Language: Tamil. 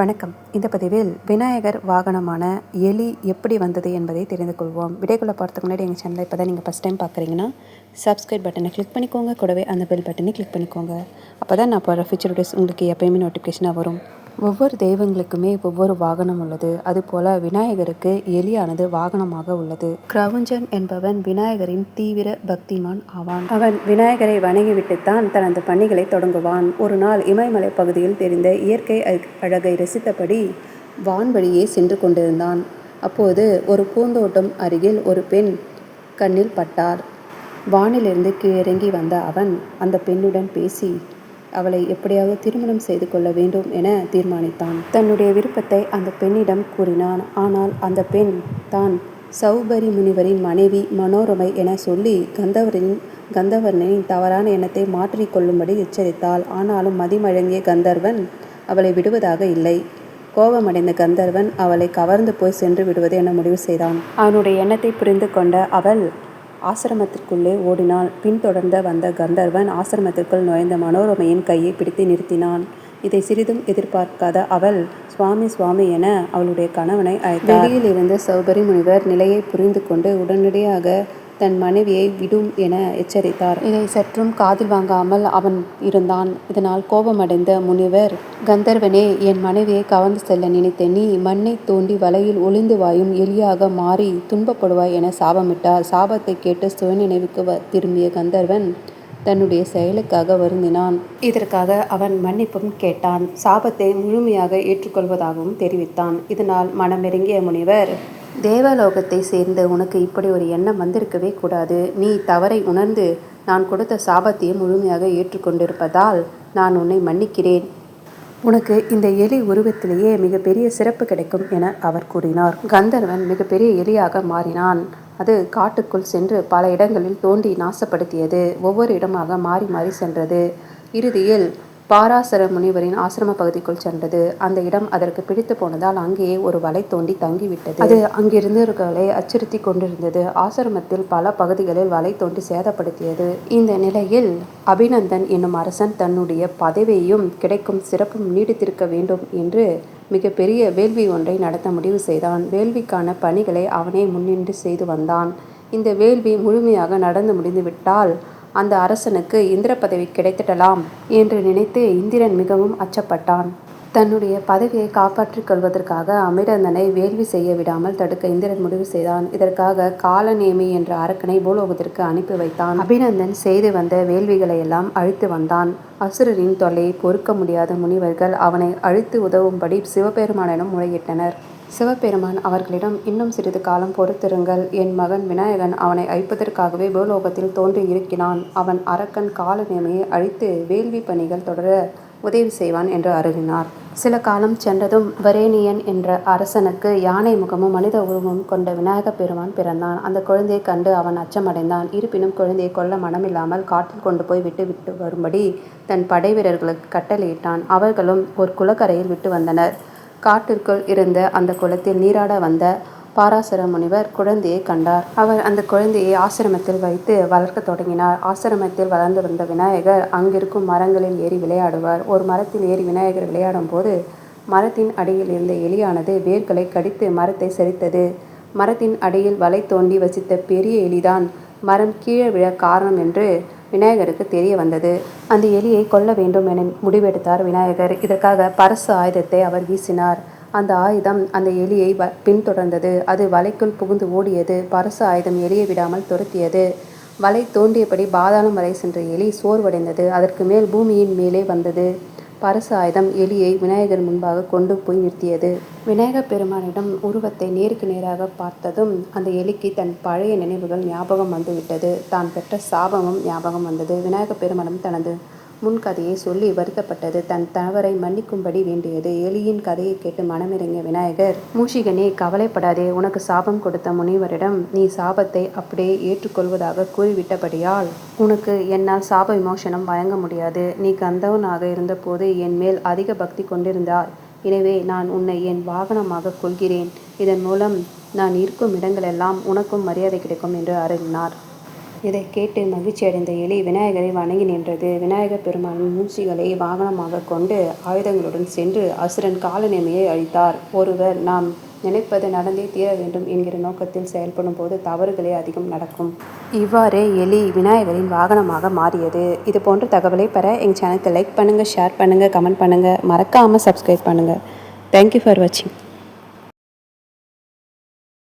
வணக்கம். இந்த பதிவில் விநாயகர் வாகனமான எலி எப்படி வந்தது என்பதை தெரிந்து கொள்வோம். விடைக்குள்ளே போகிறதுக்கு முன்னாடி எங்கள் சேனலை இப்போ தான் நீங்கள் ஃபஸ்ட் டைம் பார்க்குறீங்கன்னா சப்ஸ்கிரைப் பட்டனை கிளிக் பண்ணிக்கோங்க. கூடவே அந்த பெல் பட்டனை கிளிக் பண்ணிக்கோங்க. அப்போ தான் நான் போகிற ஃபியூச்சர் வீடியோஸ் உங்களுக்கு எப்பயுமே நோட்டிஃபிகேஷனாக வரும். ஒவ்வொரு தெய்வங்களுக்குமே ஒவ்வொரு வாகனம் உள்ளது. அதுபோல விநாயகருக்கு எலியானது வாகனமாக உள்ளது. கிரவுஞ்சன் என்பவன் விநாயகரின் தீவிர பக்திமான் ஆவான். அவன் விநாயகரை வணங்கிவிட்டுத்தான் தனது பணிகளை தொடங்குவான். ஒரு நாள் இமயமலை பகுதியில் தெரிந்த இயற்கை அழ- அழகை ரசித்தபடி வான்வழியே சென்று கொண்டிருந்தான். அப்போது ஒரு பூந்தோட்டம் அருகில் ஒரு பெண் கண்ணில் பட்டார். வானிலிருந்து கீழிறங்கி வந்த அவன் அந்த பெண்ணுடன் பேசி அவளை எப்படியாவது திருமணம் செய்து கொள்ள வேண்டும் என தீர்மானித்தான். தன்னுடைய விருப்பத்தை அந்த பெண்ணிடம் கூறினான். ஆனால் அந்த பெண் தான் சௌபரி முனிவரின் மனைவி மனோரமை என சொல்லி கந்தவரின் கந்தவர்ணனின் தவறான எண்ணத்தை மாற்றிக்கொள்ளும்படி எச்சரித்தாள். ஆனாலும் மதிமழங்கிய கந்தர்வன் அவளை விடுவதாக இல்லை. கோபமடைந்த கந்தர்வன் அவளை கவர்ந்து போய் சென்று விடுவது என முடிவு செய்தான். அவனுடைய எண்ணத்தை புரிந்து கொண்ட அவள் ஆசிரமத்திற்குள்ளே ஓடினாள். பின்தொடர்ந்த வந்த கந்தர்வன் ஆசிரமத்திற்குள் நுழைந்த மனோரமையின் கையை பிடித்து நிறுத்தினான். இதை சிறிதும் எதிர்பார்க்காத அவள் சுவாமி சுவாமி என அவளுடைய கணவனை அழைத்தார். வெளியிலிருந்து சௌபரி முனிவர் நிலையை புரிந்து கொண்டு உடனடியாக தன் மனைவியை விடும் என எச்சரித்தார். இதை சற்றும் காதில் வாங்காமல் அவன் இருந்தான். இதனால் கோபமடைந்த முனிவர் கந்தர்வனே என் மனைவியை கவர்ந்து செல்ல நினைத்த நீ மண்ணை தோண்டி வலையில் ஒளிந்து வாயும் எலியாக மாறி துன்பப்படுவாய் என சாபமிட்டார். சாபத்தை கேட்டு சுயநினைவுக்கு வ- திரும்பிய கந்தர்வன் தன்னுடைய செயலுக்காக வருந்தினான். இதற்காக அவன் மன்னிப்பும் கேட்டான். சாபத்தை முழுமையாக ஏற்றுக்கொள்வதாகவும் தெரிவித்தான். இதனால் மனமிறங்கிய முனிவர் தேவலோகத்தை சேர்ந்த உனக்கு இப்படி ஒரு எண்ணம் வந்திருக்கவே கூடாது. நீ தவறை உணர்ந்து நான் கொடுத்த சாபத்தையும் முழுமையாக ஏற்றுக்கொண்டிருப்பதால் நான் உன்னை மன்னிக்கிறேன். உனக்கு இந்த எலி உருவத்திலேயே மிகப்பெரிய சிறப்பு கிடைக்கும் என அவர் கூறினார். கந்தர்வன் மிகப்பெரிய எலியாக மாறினான். அது காட்டுக்குள் சென்று பல இடங்களில் தோண்டி நாசப்படுத்தியது. ஒவ்வொரு இடமாக மாறி மாறி சென்றது. இறுதியில் பாராசர முனிவரின் ஆசிரம பகுதிக்குள் சென்றது. அந்த இடம் அதற்கு பிடித்து போனதால் அங்கேயே ஒரு வலை தோண்டி தங்கிவிட்டது. அது அங்கிருந்தவர்களை அச்சுறுத்தி கொண்டிருந்தது. ஆசிரமத்தில் பல பகுதிகளில் வலை தோண்டி சேதப்படுத்தியது. இந்த நிலையில் அபிநந்தன் என்னும் அரசன் தன்னுடைய பதவியையும் கிடைக்கும் சிறப்பும் நீடித்திருக்க வேண்டும் என்று மிகப்பெரிய வேள்வி ஒன்றை நடத்த முடிவு செய்தான். வேள்விக்கான பணிகளை அவனே முன்னின்று செய்து வந்தான். இந்த வேள்வி முழுமையாக நடந்து முடிந்துவிட்டால் அந்த அரசனுக்கு இந்திர பதவி கிடைத்திடலாம் என்று நினைத்து இந்திரன் மிகவும் அச்சப்பட்டான். தன்னுடைய பதவியை காப்பாற்றிக் கொள்வதற்காக அமிரந்தனை வேள்வி செய்ய விடாமல் தடுக்க இந்திரன் முடிவு செய்தான். இதற்காக காலநேமி என்ற அரக்கனை பூலோகத்திற்கு அனுப்பி வைத்தான். அபிநந்தன் செய்து வந்த வேள்விகளை எல்லாம் அழித்து வந்தான். அசுரரின் தொல்லையை பொறுக்க முடியாத முனிவர்கள் அவனை அழித்து உதவும்படி சிவபெருமானிடம் முறையிட்டனர். சிவபெருமான் அவர்களிடம் இன்னும் சிறிது காலம் பொறுத்திருங்கள். என் மகன் விநாயகன் அவனை அழிப்பதற்காகவே பூலோகத்தில் தோன்றி இருக்கிறான் அவன் அரக்கன் காலநேமையை அழித்து வேள்வி பணிகள் தொடர உதவி செய்வான் என்று அருளினார். சில காலம் சென்றதும் வரேனியன் என்ற அரசனுக்கு யானை முகமும் மனித உருவமும் கொண்ட விநாயகப் பெருமான் பிறந்தான். அந்த குழந்தையை கண்டு அவன் அச்சமடைந்தான். இருப்பினும் குழந்தையை கொல்ல மனமில்லாமல் காட்டில் கொண்டு போய் விட்டு விட்டு வரும்படி தன் படை வீரர்களுக்கு கட்டளையிட்டான். அவர்களும் ஒரு குளக்கரையில் விட்டு வந்தனர். காட்டிற்குள் இருந்த அந்த குளத்தில் நீராட வந்த பாராசர முனிவர் குழந்தையை கண்டார். அவர் அந்த குழந்தையை ஆசிரமத்தில் வைத்து வளர்க்க தொடங்கினார். ஆசிரமத்தில் வளர்ந்து வந்த விநாயகர் அங்கிருக்கும் மரங்களில் ஏறி விளையாடுவார். ஒரு மரத்தில் ஏறி விநாயகர் விளையாடும் போது மரத்தின் அடியில் இருந்த எலியானது வேர்களை கடித்து மரத்தை செரித்தது மரத்தின் அடியில் வலை தோண்டி வசித்த பெரிய எலிதான் மரம் கீழே விழ காரணம் என்று விநாயகருக்கு தெரிய வந்தது. அந்த எலியை கொல்ல வேண்டும் என முடிவெடுத்தார் விநாயகர். இதற்காக பரசு ஆயுதத்தை அவர் வீசினார். அந்த ஆயுதம் அந்த எலியை வ- பின்தொடர்ந்தது. அது வலைக்குள் புகுந்து ஓடியது. பரசு ஆயுதம் எலியை விடாமல் துரத்தியது. வலை தோண்டியபடி பாதாளம் வரை சென்ற எலி சோர்வடைந்தது. அதற்கு மேல் பூமியின் மேலே வந்தது. பரசு ஆயுதம் எலியை விநாயகர் முன்பாக கொண்டு போய் நிறுத்தியது. விநாயகர் பெருமானிடம் உருவத்தை நேருக்கு நேராக பார்த்ததும் அந்த எலிக்கு தன் பழைய நினைவுகள் ஞாபகம் வந்துவிட்டது. தான் பெற்ற சாபமும் ஞாபகம் வந்தது. விநாயகர் பெருமானும் தனது முன்கதையை சொல்லி வருத்தப்பட்டது. தன் தவறை மன்னிக்கும்படி வேண்டியது. எலியின் கதையை கேட்டு மனமிறங்கிய விநாயகர் மூஷிகனே கவலைப்படாதே. உனக்கு சாபம் கொடுத்த முனிவரிடம் நீ சாபத்தை அப்படியே ஏற்றுக்கொள்வதாக கூறிவிட்டபடியால் உனக்கு என்னால் சாப விமோசனம் வழங்க முடியாது. நீ கந்தவனாக இருந்தபோது என் மேல் அதிக பக்தி கொண்டிருந்தாய். எனவே நான் உன்னை என் வாகனமாக கொள்கிறேன் இதன் மூலம் நான் இருக்கும் இடங்களெல்லாம் உனக்கும் மரியாதை கிடைக்கும் என்று அருளினார். இதை கேட்டு மகிழ்ச்சி அடைந்த எலி விநாயகரை வணங்கி நின்றது. விநாயகர் பெருமானின் மூச்சிகளை வாகனமாக கொண்டு ஆயுதங்களுடன் சென்று அசுரன் காலநேமியை அழித்தார். ஒருவர் நாம் நினைப்பது நடந்தே தீர வேண்டும் என்கிற நோக்கத்தில் செயல்படும் போது தவறுகளே அதிகம் நடக்கும். இவ்வாறு எலி விநாயகரின் வாகனமாக மாறியது. இது போன்ற தகவலை பெற எங்கள் சேனலுக்கு லைக் பண்ணுங்கள் ஷேர் பண்ணுங்கள் கமெண்ட் பண்ணுங்கள் மறக்காமல் சப்ஸ்கிரைப் பண்ணுங்கள் தேங்க்யூ ஃபார் வாட்சிங்